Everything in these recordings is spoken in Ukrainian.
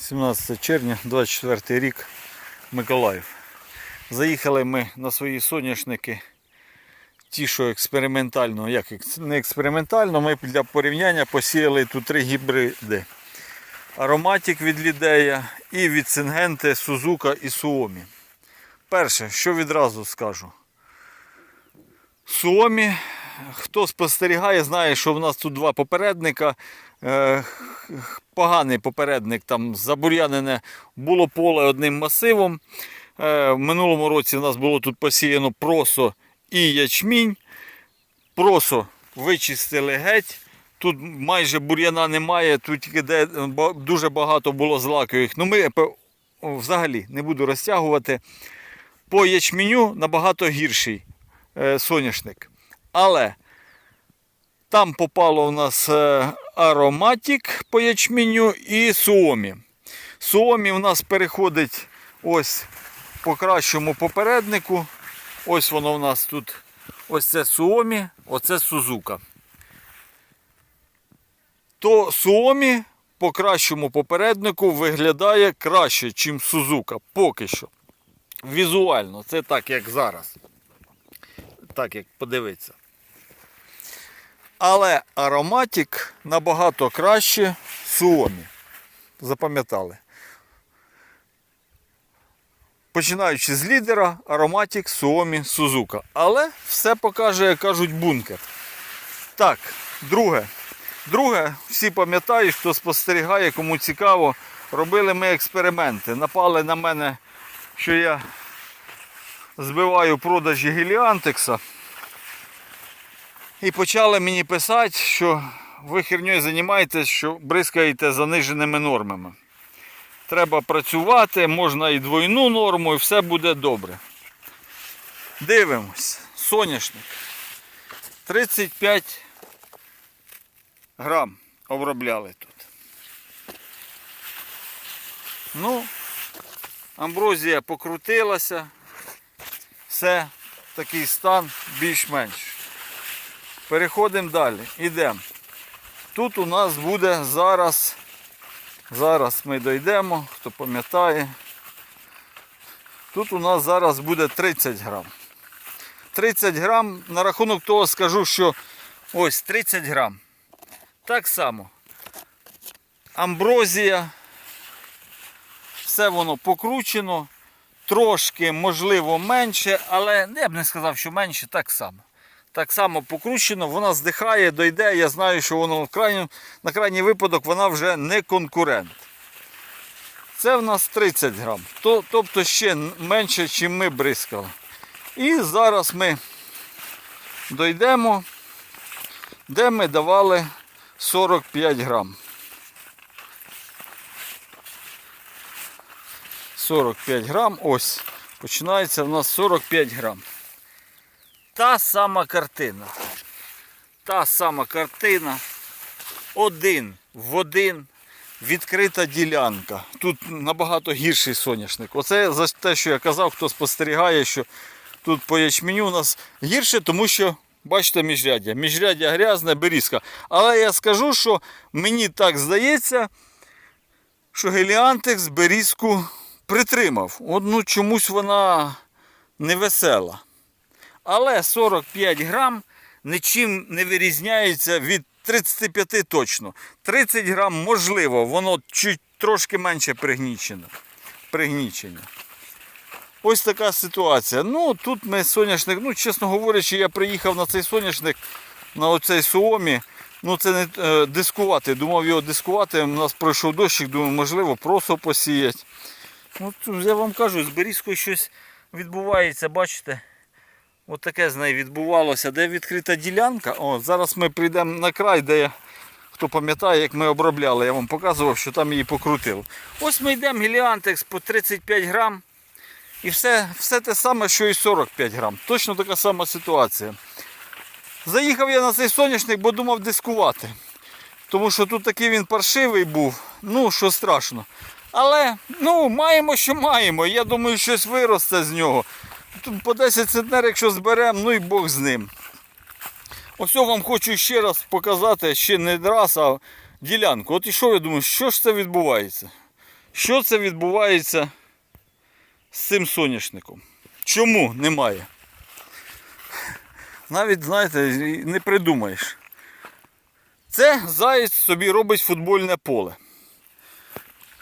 17 червня, 24 рік, Миколаїв. Заїхали ми на свої соняшники. Ті, що експериментально, як не експериментально, ми для порівняння посіяли тут три гібриди. Ароматик від Лідея і від Сингенти, Сузука і Суомі. Перше, що відразу скажу. Суомі, хто спостерігає, знає, що в нас тут два попередника. Е, Поганий попередник, там забур'янене було поле одним масивом. Е, В минулому році в нас було тут посіяно просо і ячмінь. Просо вичистили геть. Тут майже бур'яна немає, тут де дуже багато було злакових. Ну ми взагалі не буду розтягувати. По ячменю набагато гірший е, соняшник. Але там попало у нас ароматик по ячменю і суомі. Суомі у нас переходить ось по кращому попереднику. Ось воно у нас тут. Ось це Суомі, оце Сузука. То Суомі по кращому попереднику виглядає краще, ніж Сузука. Поки що. Візуально, це так, як зараз. Так, як подивитися. Але ароматик набагато краще Суомі. Запам'ятали. Починаючи з лідера, ароматик, Суомі, Сузука. Але все покаже, як кажуть, бункер. Так, друге. Друге, всі пам'ятають, хто спостерігає, кому цікаво, робили ми експерименти. Напали на мене, що я збиваю продажі геліантекса. І почали мені писати, що ви херньою займаєтесь, що бризкаєте заниженими нормами. Треба працювати, можна і двойну норму, і все буде добре. Дивимось. Соняшник. 35 грам обробляли тут. Ну, амброзія покрутилася. Все, такий стан більш-менш. Переходимо далі. Ідемо. Тут у нас буде зараз. Зараз ми дійдемо, хто пам'ятає. Тут у нас зараз буде 30 грам. 30 грам, на рахунок того скажу, що ось 30 грам. Так само. Амброзія. Все воно покручено. Трошки, можливо, менше, але я б не сказав, що менше, так само. Так само покручено, вона здихає, дойде. Я знаю, що воно в крайню, на крайній випадок вона вже не конкурент. Це в нас 30 грам. То, тобто ще менше, ніж ми бризкали. І зараз ми дійдемо, де ми давали 45 грам. 45 грам, ось, починається в нас 45 грам. Та сама картина. Та сама картина. Один в один. Відкрита ділянка. Тут набагато гірший соняшник. Оце за те, що я казав, хто спостерігає, що тут по ячменю у нас гірше, тому що, бачите, міжряддя. Міжряддя грязне, берізка. Але я скажу, що мені так здається, що геліантекс берізку притримав. От, ну, чомусь вона невесела. Але 45 грам нічим не вирізняється від 35 точно. 30 грам можливо, воно чуть трошки менше пригнічено. пригнічення. Ось така ситуація. Ну, тут ми соняшник, ну, чесно говорячи, я приїхав на цей соняшник, на оцей Суомі. Ну, це не е, дискувати. Думав його дискувати. У нас пройшов дощик, думаю, можливо, просто посіяти. Ну, я вам кажу, з берізкою щось відбувається, бачите? От таке з нею відбувалося. Де відкрита ділянка. О, зараз ми прийдемо на край, де я, хто пам'ятає, як ми обробляли. Я вам показував, що там її покрутив. Ось ми йдемо геліантекс по 35 грам. І все, все те саме, що і 45 грам. Точно така сама ситуація. Заїхав я на цей соняшник, бо думав дискувати. Тому що тут такий він паршивий був, ну що страшно. Але ну, маємо, що маємо. Я думаю, щось виросте з нього. Тут по 10 центнер, якщо зберемо, ну і Бог з ним. Ось я вам хочу ще раз показати, ще не раз, а ділянку. От і що ви думаєте, що ж це відбувається? Що це відбувається з цим соняшником? Чому немає? Навіть, знаєте, не придумаєш. Це заєць собі робить футбольне поле.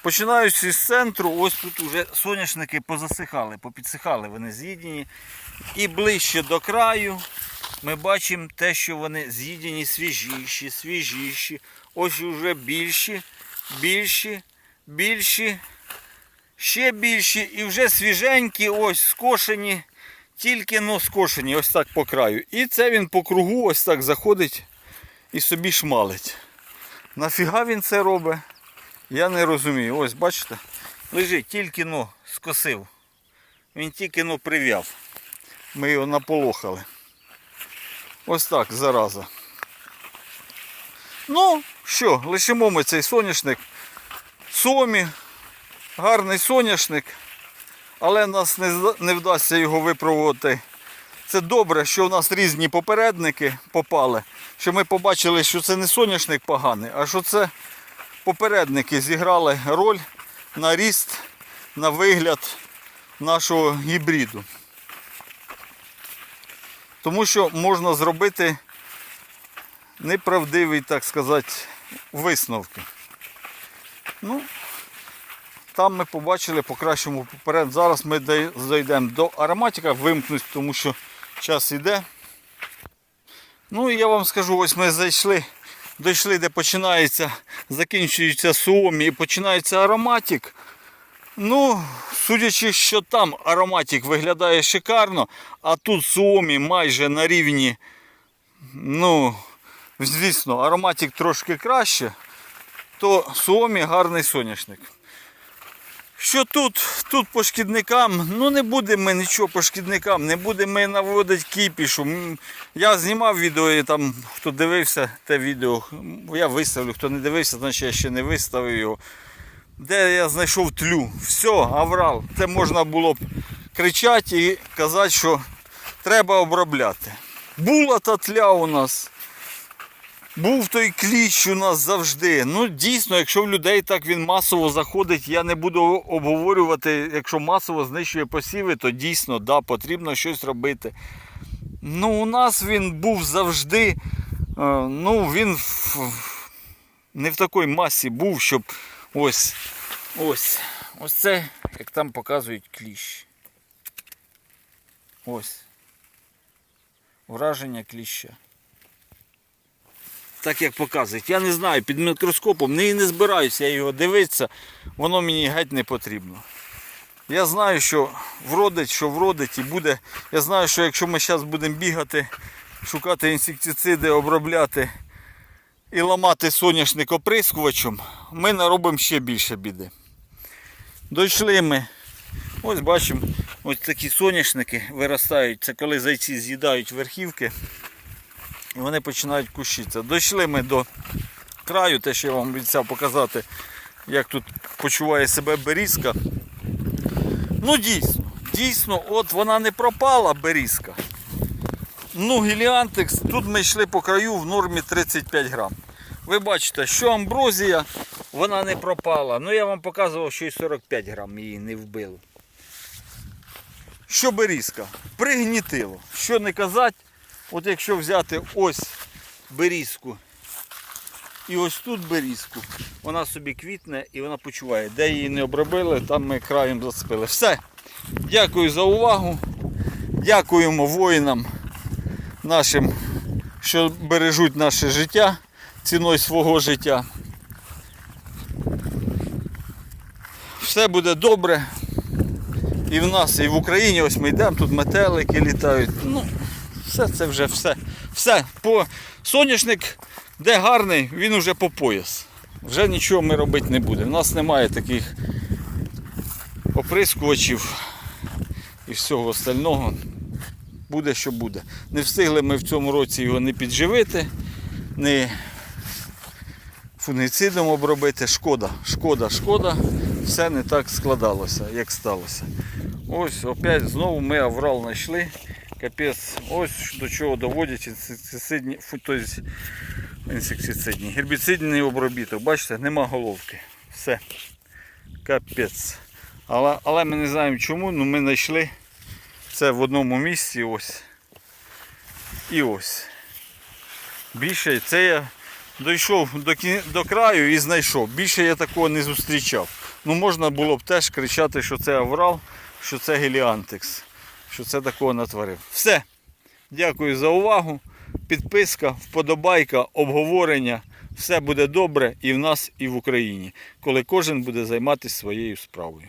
Починаючи з центру, ось тут вже соняшники позасихали, попідсихали, вони з'їдені. І ближче до краю ми бачимо те, що вони з'їдені свіжіші, свіжіші. Ось вже більші, більші, більші, ще більші і вже свіженькі, ось скошені, тільки но скошені, ось так по краю. І це він по кругу ось так заходить і собі шмалить. Нафіга він це робить? Я не розумію. Ось бачите, лежить, тільки но скосив. Він тільки но прив'яв. Ми його наполохали. Ось так, зараза. Ну, що, лишимо ми цей соняшник. Сомі, гарний соняшник, але нас не, не вдасться його випробувати. Це добре, що в нас різні попередники попали, що ми побачили, що це не соняшник поганий, а що це попередники зіграли роль на ріст, на вигляд нашого гібриду. Тому що можна зробити неправдивий, так сказати, висновки. Ну, там ми побачили по кращому поперед. Зараз ми зайдемо до ароматика, вимкнусь, тому що час йде. Ну і я вам скажу, ось ми зайшли, дійшли, де починається, закінчується суомі і починається ароматик. Ну, судячи, що там ароматик виглядає шикарно, а тут суомі майже на рівні, ну, звісно, ароматик трошки краще, то суомі гарний соняшник. Що тут? Тут по шкідникам, ну не будемо ми нічого по шкідникам, не будемо ми наводити кіпішу. Я знімав відео і там, хто дивився те відео, я виставлю, хто не дивився, значить я ще не виставив його. Де я знайшов тлю. Все, аврал. Це можна було б кричати і казати, що треба обробляти. Була та тля у нас. Був той кліщ у нас завжди. Ну, дійсно, якщо в людей так він масово заходить, я не буду обговорювати, якщо масово знищує посіви, то дійсно да, потрібно щось робити. Ну, у нас він був завжди. е, Ну, він не в такій масі був, щоб ось. Ось. Ось це, як там показують кліщ. Ось. Враження кліща так як показують. Я не знаю, під мікроскопом не, не збираюся його дивитися, воно мені геть не потрібно. Я знаю, що вродить, що вродить і буде. Я знаю, що якщо ми зараз будемо бігати, шукати інсектициди, обробляти і ламати соняшник оприскувачем, ми наробимо ще більше біди. Дійшли ми. Ось бачимо, ось такі соняшники виростають. Це коли зайці з'їдають верхівки і вони починають кущитися. Дійшли ми до краю, те, що я вам обіцяв показати, як тут почуває себе берізка. Ну дійсно, дійсно, от вона не пропала берізка. Ну, гіліантекс, тут ми йшли по краю в нормі 35 грам. Ви бачите, що амброзія, вона не пропала. Ну я вам показував, що і 45 грам її не вбило. Що берізка? Пригнітило. Що не казати, От якщо взяти ось берізку і ось тут берізку, вона собі квітне і вона почуває. Де її не обробили, там ми краєм зацепили. Все. Дякую за увагу. Дякуємо воїнам нашим, що бережуть наше життя ціною свого життя. Все буде добре. І в нас, і в Україні ось ми йдемо, тут метелики літають. Ну, все це вже все. Все. По... Соняшник, де гарний, він уже по пояс. Вже нічого ми робити не будемо. У нас немає таких оприскувачів і всього остального. Буде, що буде. Не встигли ми в цьому році його не підживити, не фунгіцидом обробити. Шкода, шкода, шкода. Все не так складалося, як сталося. Ось опять знову ми аврал знайшли. Капець, ось до чого доводять інсектицидні, тобто інсектицидні, гербіцидний обробіток. Бачите, нема головки. Все. Капець. Але, але ми не знаємо чому, але ми знайшли це в одному місці ось. І ось. Більше це я дійшов до, до краю і знайшов. Більше я такого не зустрічав. Ну можна було б теж кричати, що це аврал, що це геліантекс, що це такого натворив. Все. Дякую за увагу. Підписка, вподобайка, обговорення. Все буде добре і в нас, і в Україні, коли кожен буде займатися своєю справою.